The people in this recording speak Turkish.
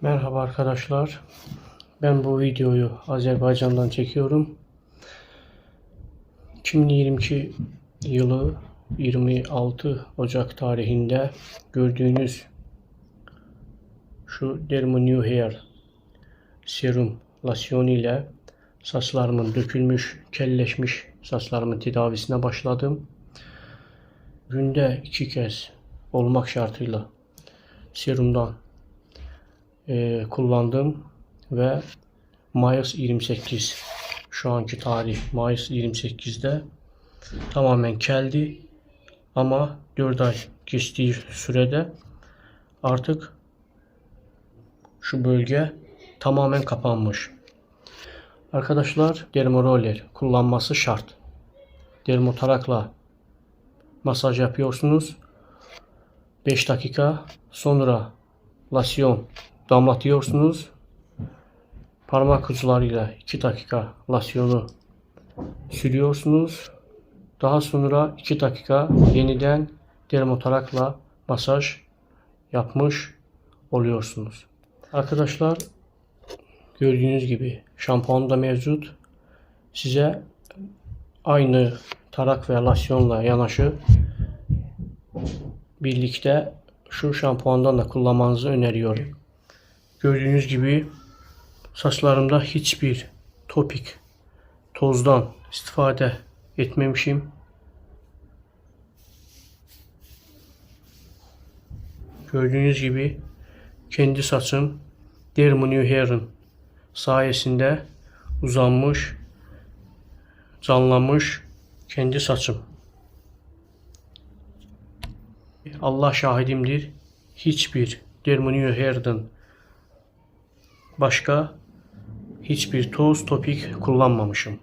Merhaba arkadaşlar. Ben bu videoyu Azerbaycan'dan çekiyorum. 2022 yılı 26 Ocak tarihinde gördüğünüz şu Dermo New Hair serum losyonu ile saçlarımın dökülmüş, kelleşmiş saçlarımın tedavisine başladım. Günde iki kez olmak şartıyla serumdan e, kullandım ve Mayıs 28 şu anki tarih Mayıs 28'de tamamen keldi ama 4 ay geçtiği sürede artık şu bölge tamamen kapanmış. Arkadaşlar dermoroller kullanması şart. Dermotarakla masaj yapıyorsunuz. 5 dakika sonra lasyon damlatıyorsunuz. Parmak uçlarıyla 2 dakika lasyonu sürüyorsunuz. Daha sonra 2 dakika yeniden dermotarakla masaj yapmış oluyorsunuz. Arkadaşlar gördüğünüz gibi şampuan da mevcut. Size aynı tarak ve lasyonla yanaşı birlikte şu şampuandan da kullanmanızı öneriyorum. Gördüğünüz gibi saçlarımda hiçbir topik tozdan istifade etmemişim. Gördüğünüz gibi kendi saçım Dermo New Hair'ın sayesinde uzanmış, canlanmış kendi saçım. Allah şahidimdir. Hiçbir Dermo New Hair'dan başka hiçbir toz topik kullanmamışım.